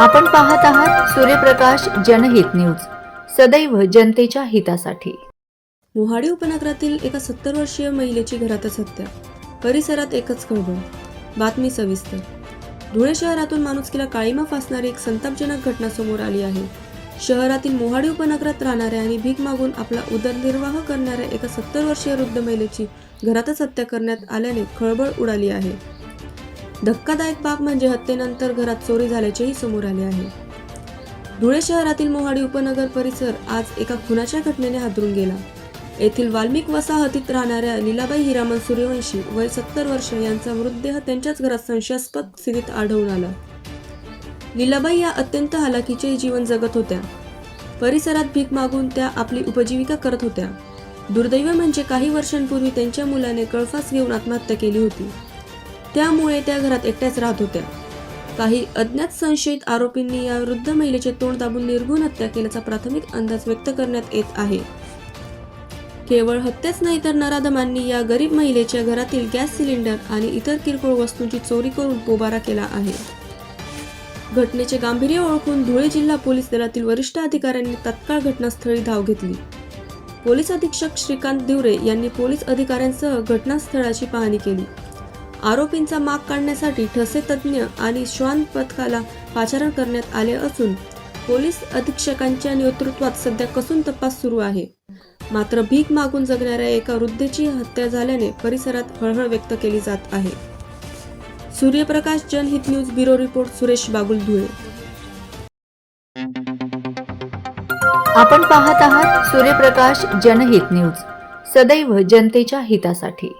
आपण पाहत आहात सूर्यप्रकाश जनहित न्यूज. सदैव जनतेच्या हितासाठी. मोहाडी उपनगरातील एका सत्तर वर्षीय महिलेची घरातच हत्या परिसरात एकच खळबळ. बातमी सविस्तर. धुळे शहरातून माणुसकीला काळीमा फासणारी एक संतापजनक घटना समोर आली आहे. शहरातील मोहाडी उपनगरात राहणाऱ्या आणि भीक मागून आपला उदरनिर्वाह करणाऱ्या एका सत्तर वर्षीय वृद्ध महिलेची घरातच हत्या करण्यात आल्याने खळबळ उडाली आहे. धक्कादायक बाब म्हणजे हत्येनंतर घरात चोरी झाल्याचेही समोर आले आहे. धुळे शहरातील मोहाडी उपनगर परिसर आज एका खुनाच्या घटनेने हादरून गेला. येथील वाल्मिक वसाहतीत राहणाऱ्या लीलाबाई हिरामन सूर्यवंशी वय सत्तर वर्ष यांचा मृतदेह त्यांच्याच घरात संशयास्पद स्थितीत आढळून आला. लीलाबाई या अत्यंत हालाकीचे जीवन जगत होत्या. परिसरात भीक मागून त्या आपली उपजीविका करत होत्या. दुर्दैव म्हणजे काही वर्षांपूर्वी त्यांच्या मुलाने कळफास घेऊन आत्महत्या केली होती. त्यामुळे त्या घरात एकट्याच राहत होत्या. काही अज्ञात संशयित आरोपींनी या वृद्ध महिलेचे तोंड दाबून निर्गुण हत्या केल्याचा प्राथमिक अंदाज व्यक्त करण्यात येत आहे. केवळ हत्याच नाही तर नराधमांनी या गरीब महिलेच्या घरातील गॅस सिलेंडर आणि इतर किरकोळ वस्तूंची चोरी करून पोबारा केला आहे. घटनेचे गांभीर्य ओळखून धुळे जिल्हा पोलीस दलातील वरिष्ठ अधिकाऱ्यांनी तत्काळ घटनास्थळी धाव घेतली. पोलीस अधीक्षक श्रीकांत दिवरे यांनी पोलीस अधिकाऱ्यांसह घटनास्थळाची पाहणी केली. आरोपींचा माग काढण्यासाठी ठसे तज्ज्ञ आणि श्वान पथकाला पाचारण करण्यात आले असून पोलीस अधीक्षकांच्या नेतृत्वात सध्या कसून तपास सुरू आहे. मात्र भीक मागून जगणाऱ्या एका वृद्धेची हत्या झाल्याने परिसरात हळहळ व्यक्त केली जात आहे. Suryaprakash Janhit news bureau report Suresh Bagul Dhule. आपण पाहत आहात सूर्यप्रकाश जनहित न्यूज. सदैव जनतेच्या हितासाठी.